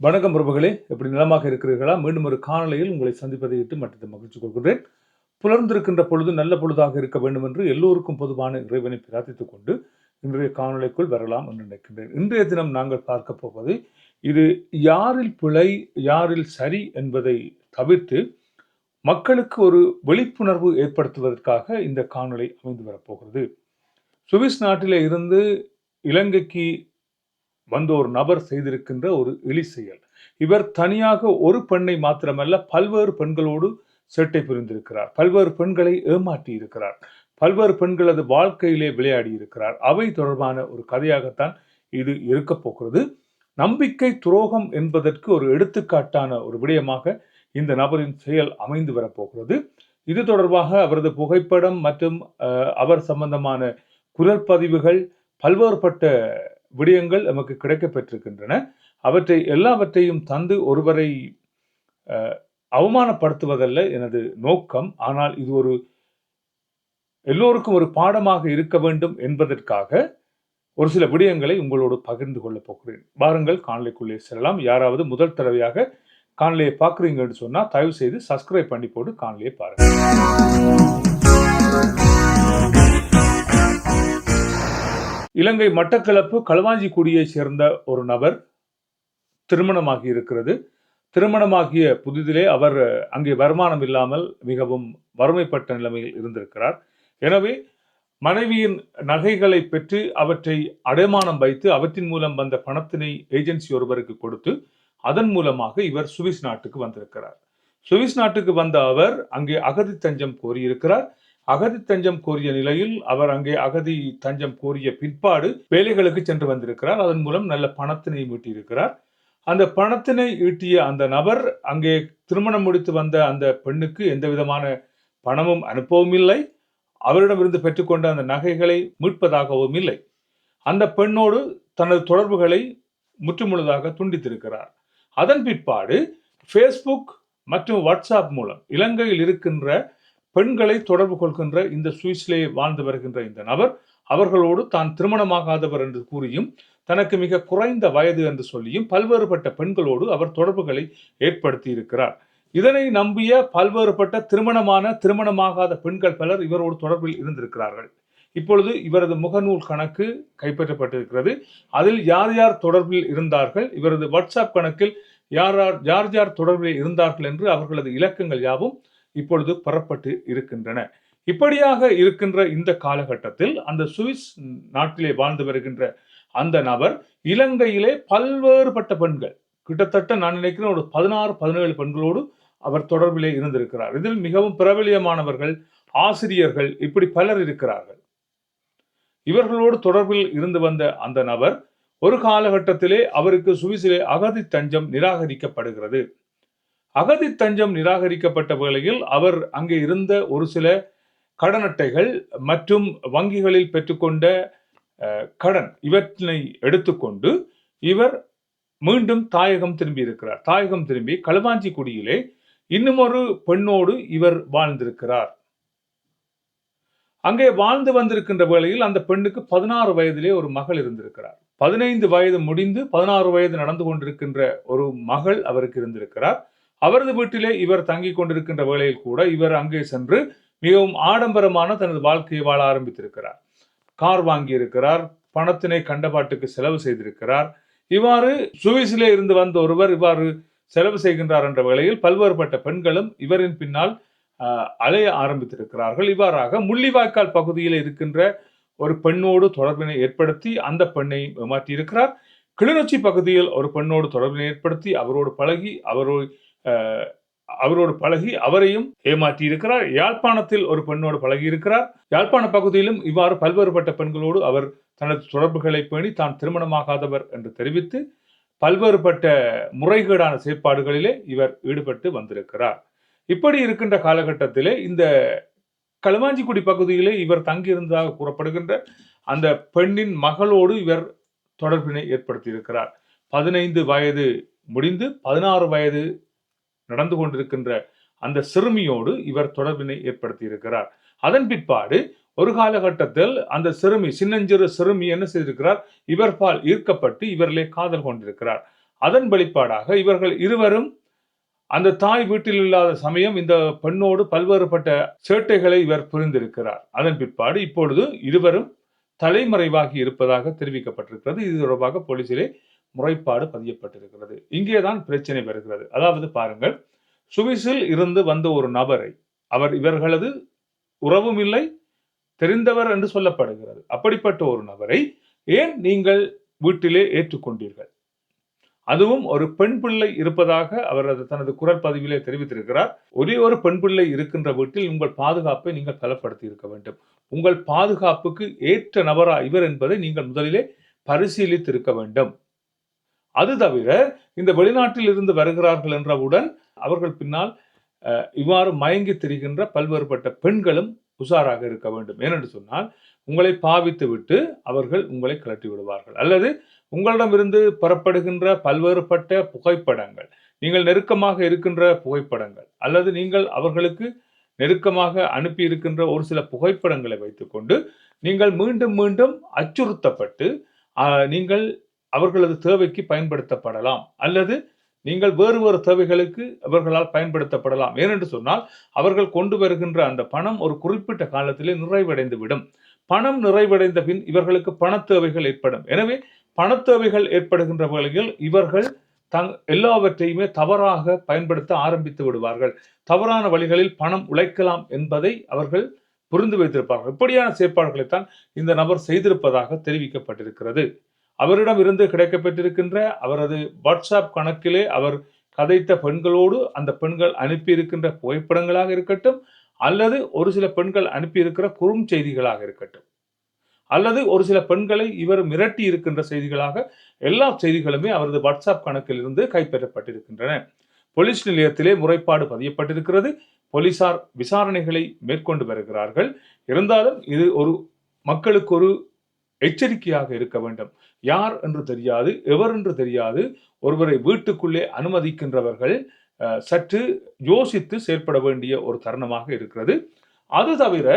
வணக்கம் பிரபுகளே. எப்படி நிலமாக இருக்கிறீர்களா? மீண்டும் ஒரு காணொலியில் உங்களை சந்திப்பதை இட்டு மற்றதை மகிழ்ச்சி கொள்கிறேன். புலர்ந்திருக்கின்ற பொழுது நல்ல பொழுதாக இருக்க வேண்டும் என்று எல்லோருக்கும் பொதுவான இறைவனை பிரார்த்தித்துக் கொண்டு இன்றைய காணொலிக்குள் வரலாம் என்று நினைக்கின்றேன். இன்றைய தினம் நாங்கள் பார்க்க போவது இது யாரில் பிழை யாரில் சரி என்பதை தவிர்த்து மக்களுக்கு ஒரு விழிப்புணர்வு ஏற்படுத்துவதற்காக இந்த காணொலி அமைந்து வரப்போகிறது. சுவிஸ் நாட்டில் இருந்து இலங்கைக்கு வந்த ஒரு நபர் செய்திருக்கின்ற ஒரு இழி செயல். இவர் தனியாக ஒரு பெண்ணை மாத்திரமல்ல பல்வேறு பெண்களோடு சேட்டை புரிந்திருக்கிறார். பல்வேறு பெண்களை ஏமாற்றி இருக்கிறார். பல்வேறு பெண்களது வாழ்க்கையிலே விளையாடி இருக்கிறார். அவை தொடர்பான ஒரு கதையாகத்தான் இது இருக்க போகிறது. நம்பிக்கை துரோகம் என்பதற்கு ஒரு எடுத்துக்காட்டான ஒரு விடயமாக இந்த நபரின் செயல் அமைந்து வரப்போகிறது இது தொடர்பாக அவரது புகைப்படம் மற்றும் அவர் சம்பந்தமான குரல் பதிவுகள் பல்வேறுபட்ட விடயங்கள் நமக்கு கிடைக்கப்பெற்றிருக்கின்றன அவற்றை எல்லாவற்றையும் தந்து ஒருவரை அவமானப்படுத்துவதல்ல எனது நோக்கம். ஆனால் இது ஒரு எல்லோருக்கும் ஒரு பாடமாக இருக்க வேண்டும் என்பதற்காக ஒரு சில விடயங்களை உங்களோடு பகிர்ந்து கொள்ளப் போகிறேன். வாருங்கள் காணொலிக்குள்ளே செல்லலாம். யாராவது முதல் தடவையாக காணொலியை பார்க்குறீங்கன்னு சொன்னால் தயவு செய்து சப்ஸ்கிரைப் பண்ணி போட்டு காணொலியை பாருங்க இலங்கை மட்டக்களப்பு களவாஞ்சிக்குடியை சேர்ந்த ஒரு நபர் திருமணமாகி இருக்கிறது திருமணமாகிய புதிதிலே அவர் அங்கே வருமானம் இல்லாமல் மிகவும் வறுமைப்பட்ட நிலைமையில் இருந்திருக்கிறார். எனவே மனைவியின் நகைகளை பெற்று அவற்றை அடைமானம் வைத்து அவற்றின் மூலம் வந்த பணத்தினை ஏஜென்சி ஒருவருக்கு கொடுத்து அதன் மூலமாக இவர் சுவிஸ் நாட்டுக்கு வந்திருக்கிறார். சுவிஸ் நாட்டுக்கு வந்த அவர் அங்கே அகதி தஞ்சம் கோரியிருக்கிறார். அகதி தஞ்சம் கோரிய நிலையில் அவர் அங்கே அகதி தஞ்சம் கோரிய பிற்பாடு வேலைகளுக்கு சென்று வந்திருக்கிறார். அதன் மூலம் நல்ல பணத்தினை மீட்டியிருக்கிறார் அந்த பணத்தினை ஈட்டிய அந்த நபர் அங்கே திருமணம் முடித்து வந்த அந்த பெண்ணுக்கு எந்த விதமான பணமும் அனுப்பவும் இல்லை. அவரிடமிருந்து பெற்றுக்கொண்ட அந்த நகைகளை மீட்பதாகவும் இல்லை. அந்த பெண்ணோடு தனது தொடர்புகளை முற்றுமுழுதாக துண்டித்திருக்கிறார். அதன் பிற்பாடு ஃபேஸ்புக் மற்றும் வாட்ஸ்அப் மூலம் இலங்கையில் இருக்கின்ற பெண்களை தொடர்பு கொள்கின்ற இந்த சுவிஸ்லே வாழ்ந்து வருகின்ற இந்த நபர் அவர்களோடு தான் திருமணமாகாதவர் என்று கூறியும் தனக்கு மிக குறைந்த வயது என்று சொல்லியும் பல்வேறுபட்ட பெண்களோடு அவர் தொடர்புகளை ஏற்படுத்தி இருக்கிறார் இதனை நம்பிய பல்வேறுபட்ட திருமணமான திருமணமாகாத பெண்கள் பலர் இவரோடு தொடர்பில் இருந்திருக்கிறார்கள். இப்பொழுது இவரது முகநூல் கணக்கு கைப்பற்றப்பட்டிருக்கிறது. அதில் யார் யார் தொடர்பில் இருந்தார்கள் இவரது வாட்ஸ்அப் கணக்கில் யார் யார் யார் யார் தொடர்பில் இருந்தார்கள் என்று அவர்களது இலக்கங்கள் யாவும் இப்பொழுது பெறப்பட்டு இருக்கின்றன. இப்படியாக இருக்கின்ற இந்த காலகட்டத்தில் அந்த சுவிஸ் நாட்டிலே வாழ்ந்து வருகின்ற அந்த நபர் இலங்கையிலே பல்வேறுபட்ட பெண்கள் கிட்டத்தட்ட நான் நினைக்கிறேன் ஒரு பதினாறு பதினேழு பெண்களோடு அவர் தொடர்பிலே இருந்திருக்கிறார். இதில் மிகவும் பிரபலியமானவர்கள் ஆசிரியர்கள் இப்படி பலர் இருக்கிறார்கள். இவர்களோடு தொடர்பில் இருந்து வந்த அந்த நபர் ஒரு காலகட்டத்திலே அவருக்கு சுவிசிலே அகதி தஞ்சம் நிராகரிக்கப்படுகிறது. அகதி தஞ்சம் நிராகரிக்கப்பட்ட வேளையில் அவர் அங்கே இருந்த ஒரு சில கடன் அட்டைகள் மற்றும் வங்கிகளில் பெற்றுக்கொண்ட கடன் இவற்றினை எடுத்துக்கொண்டு இவர் மீண்டும் தாயகம் திரும்பி இருக்கிறார். தாயகம் திரும்பி களுவாஞ்சி குடியிலே இன்னும் ஒரு பெண்ணோடு இவர் வாழ்ந்திருக்கிறார். அங்கே வாழ்ந்து வந்திருக்கின்ற வேளையில் அந்த பெண்ணுக்கு பதினாறு வயதிலே ஒரு மகள் இருந்திருக்கிறார். பதினைந்து வயது முடிந்து பதினாறு வயது நடந்து கொண்டிருக்கின்ற ஒரு மகள் அவருக்கு இருந்திருக்கிறார். அவரது வீட்டிலே இவர் தங்கிக் கொண்டிருக்கின்ற வேளையில் கூட இவர் அங்கே சென்று மிகவும் ஆடம்பரமான தனது வாழ்க்கையை வாழ ஆரம்பித்திருக்கிறார். கார் வாங்கியிருக்கிறார் பணத்தினை கண்டபாட்டுக்கு செலவு செய்திருக்கிறார். இவ்வாறு சுவிஸிலே இருந்து வந்த ஒருவர் இவ்வாறு செலவு செய்கின்றார் என்ற வேளையில் பல்வேறுபட்ட பெண்களும் இவரின் பின்னால் அலைய ஆரம்பித்திருக்கிறார்கள். இவ்வாறாக முள்ளிவாய்க்கால் பகுதியில் இருக்கின்ற ஒரு பெண்ணோடு தொடர்பினை ஏற்படுத்தி அந்த பெண்ணை ஏமாற்றியிருக்கிறார். கிளிநொச்சி பகுதியில் ஒரு பெண்ணோடு தொடர்பினை ஏற்படுத்தி அவரோடு பழகி அவரோடு அவரோடு பழகி அவரையும் ஏமாற்றி இருக்கிறார் யாழ்ப்பாணத்தில் ஒரு பெண்ணோடு பழகி இருக்கிறார் யாழ்ப்பாண பகுதியிலும் இவ்வாறு பல்வேறுபட்ட பெண்களோடு அவர் தனது தொடர்புகளை பேணி தான் திருமணமாகாதவர் என்று தெரிவித்து பல்வேறுபட்ட முறைகேடான செயற்பாடுகளிலே இவர் ஈடுபட்டு வந்திருக்கிறார். இப்படி இருக்கின்ற காலகட்டத்திலே இந்த களுவாஞ்சிக்குடி பகுதியிலே இவர் தங்கியிருந்ததாக கூறப்படுகின்ற அந்த பெண்ணின் மகளோடு இவர் தொடர்பினை ஏற்படுத்தியிருக்கிறார். பதினைந்து வயது முடிந்து பதினாறு வயது நடந்து கொண்டிருக்கின்ற அந்த சிறுமியோடு இவர் தொடர்பினை ஏற்படுத்தியிருக்கிறார். அதன் பிற்பாடு ஒரு காலகட்டத்தில் அந்த சிறுமி சின்னஞ்சிறு சிறுமி என்ன செய்திருக்கிறார்? இவர் பால் ஈர்க்கப்பட்டு இவர்களே காதல் கொண்டிருக்கிறார். அதன் வெளிப்பாடாக இவர்கள் இருவரும் அந்த தாய் வீட்டில் இல்லாத சமயம் இந்த பெண்ணோடு பல்வேறுபட்ட சேட்டைகளை இவர் புரிந்திருக்கிறார். அதன் பிற்பாடு இப்பொழுது இருவரும் தலைமறைவாகி இருப்பதாக தெரிவிக்கப்பட்டிருக்கிறது. இது தொடர்பாக போலீசிலே முறைப்பாடு பதியப்பட்டிருக்கிறது. இங்கேதான் பிரச்சனை வருகிறது. அதாவது பாருங்கள் சுவிஸில் இருந்து வந்த ஒரு நபரை அவர் இவர்களது உறவும் இல்லை தெரிந்தவர் என்று சொல்லப்படுகிறது. அப்படிப்பட்ட ஒரு நபரை ஏன் நீங்கள் வீட்டிலே ஏற்றுக்கொண்டீர்கள்? அதுவும் ஒரு பெண் பிள்ளை இருப்பதாக அவர் அது தனது குரல் பதிவிலே தெரிவித்திருக்கிறார். ஒரே ஒரு பெண் பிள்ளை இருக்கின்ற வீட்டில் உங்கள் பாதுகாப்பை நீங்கள் பலப்படுத்தி இருக்க வேண்டும். உங்கள் பாதுகாப்புக்கு ஏற்ற நபரா இவர் என்பதை நீங்கள் முதலிலே பரிசீலித்து இருக்க வேண்டும். அது தவிர இந்த வெளிநாட்டில் இருந்து வருகிறார்கள் என்றவுடன் அவர்கள் பின்னால் இவ்வாறு மயங்கி திரிகின்ற பல்வேறுபட்ட பெண்களும் உஷாராக இருக்க வேண்டும். ஏனென்று சொன்னால் உங்களை பாவித்து விட்டு அவர்கள் உங்களை கலட்டி விடுவார்கள். அல்லது உங்களிடமிருந்து பெறப்படுகின்ற பல்வேறுபட்ட புகைப்படங்கள் நீங்கள் நெருக்கமாக இருக்கின்ற புகைப்படங்கள் அல்லது நீங்கள் அவர்களுக்கு நெருக்கமாக அனுப்பி இருக்கின்ற ஒரு சில புகைப்படங்களை வைத்துக்கொண்டு நீங்கள் மீண்டும் மீண்டும் அச்சுறுத்தப்பட்டு நீங்கள் அவர்களது தேவைக்கு பயன்படுத்தப்படலாம். அல்லது நீங்கள் வேறு வேறு தேவைகளுக்கு அவர்களால் பயன்படுத்தப்படலாம். ஏனென்று சொன்னால் அவர்கள் கொண்டு வருகின்ற அந்த பணம் ஒரு குறிப்பிட்ட காலத்திலே நிறைவடைந்து விடும் பணம் நிறைவடைந்த பின் இவர்களுக்கு பணத்தேவைகள் ஏற்படும். எனவே பணத் தேவைகள் ஏற்படுகின்ற வகையில் இவர்கள் தங் எல்லாவற்றையுமே தவறாக பயன்படுத்த ஆரம்பித்து விடுவார்கள். தவறான வழிகளில் பணம் உழைக்கலாம் என்பதை அவர்கள் புரிந்து வைத்திருப்பார்கள். இப்படியான செயற்பாடுகளைத்தான் இந்த நபர் செய்திருப்பதாக தெரிவிக்கப்பட்டிருக்கிறது. அவரிடம் இருந்து கிடைக்கப்பெற்றிருக்கின்ற அவரது வாட்ஸ்அப் கணக்கிலே அவர் கதைத்த பெண்களோடு அந்த பெண்கள் அனுப்பியிருக்கின்ற புகைப்படங்களாக இருக்கட்டும் அல்லது ஒரு சில பெண்கள் அனுப்பியிருக்கிற குறுஞ்செய்திகளாக இருக்கட்டும். அல்லது ஒரு சில பெண்களை இவர் மிரட்டி இருக்கின்ற செய்திகளாக எல்லா செய்திகளுமே அவரது வாட்ஸ்அப் கணக்கில் இருந்து கைப்பற்றப்பட்டிருக்கின்றன. போலீஸ் நிலையத்திலே முறைப்பாடு பதியப்பட்டிருக்கிறது. போலீசார் விசாரணைகளை மேற்கொண்டு வருகிறார்கள். இருந்தாலும் இது ஒரு மக்களுக்கு ஒரு எச்சரிக்கையாக இருக்க வேண்டும். யார் என்று தெரியாது எவர் என்று தெரியாது ஒருவரை வீட்டுக்குள்ளே அனுமதிக்கின்றவர்கள் அஹ், சற்று யோசித்து செயல்பட வேண்டிய ஒரு தருணமாக இருக்கிறது. அது தவிர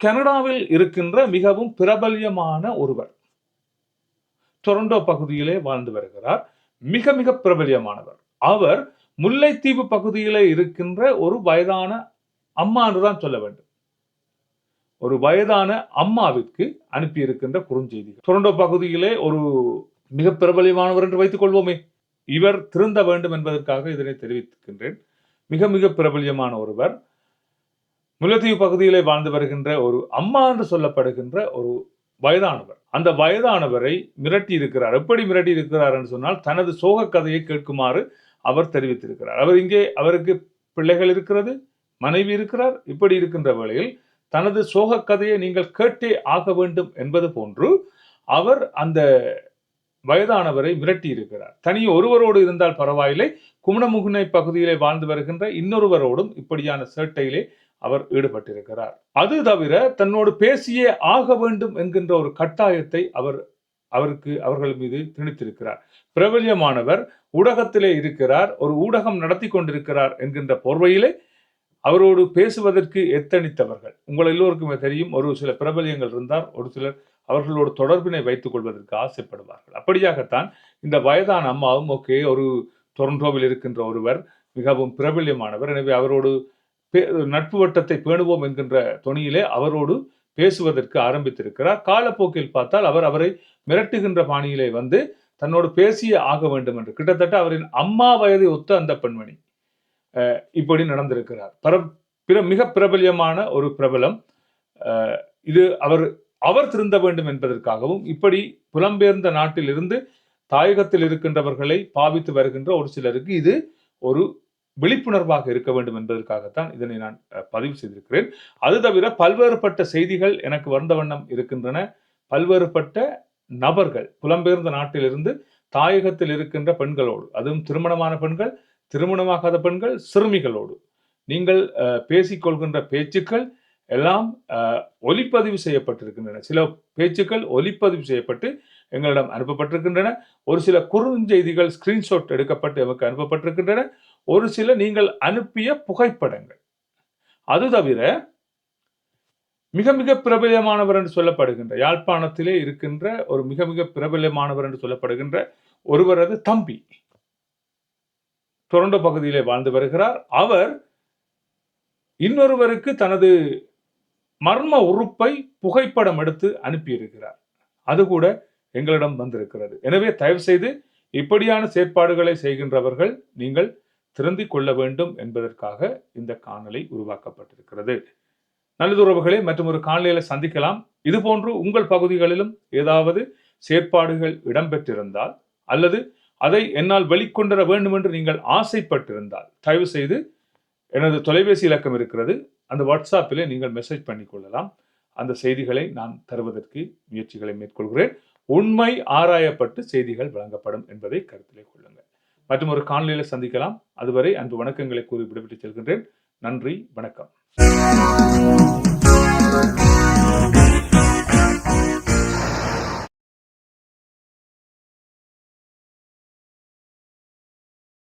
கனடாவில் இருக்கின்ற மிகவும் பிரபல்யமான ஒருவர் டொரண்டோ பகுதியிலே வாழ்ந்து வருகிறார். மிக மிக பிரபல்யமானவர். அவர் முல்லைத்தீவு பகுதியிலே இருக்கின்ற ஒரு வயதான அம்மா என்றுதான் சொல்ல வேண்டும். ஒரு வயதான அம்மாவிற்கு அனுப்பியிருக்கின்ற குறுஞ்செய்தி டொரண்டோ பகுதியிலே ஒரு மிக பிரபலமானவர் என்று வைத்துக் கொள்வோமே. இவர் திருந்த வேண்டும் என்பதற்காக இதனை தெரிவிக்கின்றேன் மிக மிக பிரபலியமான ஒருவர். முல்லைத்தீவு பகுதியிலே வாழ்ந்து வருகின்ற ஒரு அம்மா என்று சொல்லப்படுகின்ற ஒரு வயதானவர். அந்த வயதானவரை மிரட்டி இருக்கிறார் எப்படி மிரட்டி இருக்கிறார் என்று சொன்னால் தனது சோக கதையை கேட்குமாறு அவர் தெரிவித்திருக்கிறார். அவர் இங்கே அவருக்கு பிள்ளைகள் இருக்கிறது மனைவி இருக்கிறார். இப்படி இருக்கின்ற வேளையில் தனது சோக கதையை நீங்கள் கேட்டே ஆக வேண்டும் என்பது போன்று அவர் அந்த வயதானவரை மிரட்டி இருக்கிறார் தனி ஒருவரோடு இருந்தால் பரவாயில்லை. குமணமுகுனை பகுதியிலே வாழ்ந்து வருகின்ற இன்னொருவரோடும் இப்படியான சேட்டையிலே அவர் ஈடுபட்டிருக்கிறார். அது தவிர தன்னோடு பேசியே ஆக வேண்டும் என்கின்ற ஒரு கட்டாயத்தை அவர் அவருக்கு அவர்கள் மீது திணித்திருக்கிறார். பிரபல்யமானவர் ஊடகத்திலே இருக்கிறார் ஒரு ஊடகம் நடத்தி கொண்டிருக்கிறார் என்கின்ற போர்வையிலே அவரோடு பேசுவதற்கு எத்தனித்தவர்கள்? உங்கள் எல்லோருக்குமே தெரியும் ஒரு சில பிரபலியங்கள் இருந்தார் ஒரு சிலர் அவர்களோட தொடர்பினை வைத்துக் கொள்வதற்கு ஆசைப்படுவார்கள். அப்படியாகத்தான் இந்த வயதான அம்மாவும் ஓகே ஒரு டொரண்டோவில் இருக்கின்ற ஒருவர் மிகவும் பிரபல்யமானவர். எனவே அவரோடு பே- நட்பு வட்டத்தை பேணுவோம் என்கின்ற துணியிலே அவரோடு பேசுவதற்கு ஆரம்பித்திருக்கிறார். காலப்போக்கில் பார்த்தால் அவர் அவரை மிரட்டுகின்ற பாணியிலே வந்து தன்னோடு பேசியே ஆக வேண்டும் என்று. கிட்டத்தட்ட அவரின் அம்மா வயதை ஒத்த அந்த பெண்மணி. இப்படி நடந்திருக்கிறார். பர பிற மிக பிரபல்யமான ஒரு பிரபலம். இது அவர் அவர் திருந்த வேண்டும் என்பதற்காகவும் இப்படி புலம்பெயர்ந்த நாட்டிலிருந்து தாயகத்தில் இருக்கின்றவர்களை பாவித்து வருகின்ற ஒரு சிலருக்கு இது ஒரு விழிப்புணர்வாக இருக்க வேண்டும் என்பதற்காகத்தான் இதனை நான் பதிவு செய்திருக்கிறேன். அது தவிர பல்வேறுபட்ட செய்திகள் எனக்கு வந்த வண்ணம் இருக்கின்றன. பல்வேறுபட்ட நபர்கள் புலம்பெயர்ந்த நாட்டிலிருந்து தாயகத்தில் இருக்கின்ற பெண்களோடு அதுவும் திருமணமான பெண்கள் திருமணமாகாத பெண்கள் சிறுமிகளோடு. நீங்கள் பேசிக்கொள்கின்ற பேச்சுக்கள் எல்லாம் ஒலிப்பதிவு செய்யப்பட்டிருக்கின்றன. சில பேச்சுக்கள் ஒலிப்பதிவு செய்யப்பட்டு எங்களிடம் அனுப்பப்பட்டிருக்கின்றன. ஒரு சில குறுஞ்செய்திகள் ஸ்கிரீன்ஷாட் எடுக்கப்பட்டு எமக்கு அனுப்பப்பட்டிருக்கின்றன. ஒரு சில நீங்கள் அனுப்பிய புகைப்படங்கள். அது தவிர மிக மிக பிரபலமானவர் என்று சொல்லப்படுகின்ற யாழ்ப்பாணத்திலே இருக்கின்ற ஒரு மிக மிக பிரபலமானவர் என்று சொல்லப்படுகின்ற ஒருவரது தம்பி. டொரண்டோ பகுதியிலே வாழ்ந்து வருகிறார். அவர் இன்னொருவருக்கு தனது மர்ம உறுப்பை புகைப்படம் எடுத்து அனுப்பியிருக்கிறார். அது கூட எங்களிடம் வந்திருக்கிறது. எனவே தயவு செய்து இப்படியான செயற்பாடுகளை செய்கின்றவர்கள் நீங்கள் திருந்தி கொள்ள வேண்டும் என்பதற்காக இந்த காணொலி உருவாக்கப்பட்டிருக்கிறது. நல்லது உறவுகளே மற்றும் ஒரு காணொலியில சந்திக்கலாம். இதுபோன்று உங்கள் பகுதிகளிலும் ஏதாவது செயற்பாடுகள் இடம்பெற்றிருந்தால் அல்லது அதை என்னால் வெளிக்கொண்டர வேண்டும் என்று நீங்கள் ஆசைப்பட்டிருந்தால் தயவு செய்து எனது தொலைபேசி இலக்கம் இருக்கிறது அந்த வாட்ஸ்அப்பிலே நீங்கள் மெசேஜ் பண்ணிக்கொள்ளலாம் அந்த செய்திகளை நான் தருவதற்கு முயற்சிகளை மேற்கொள்கிறேன். உண்மை ஆராயப்பட்டு செய்திகள் வழங்கப்படும் என்பதை கருத்திலே கொள்ளுங்கள். மற்றும் ஒரு காணொலியில் சந்திக்கலாம். அதுவரை அன்பு வணக்கங்களை கூறி விடுபட்டு செல்கின்றேன். நன்றி வணக்கம்.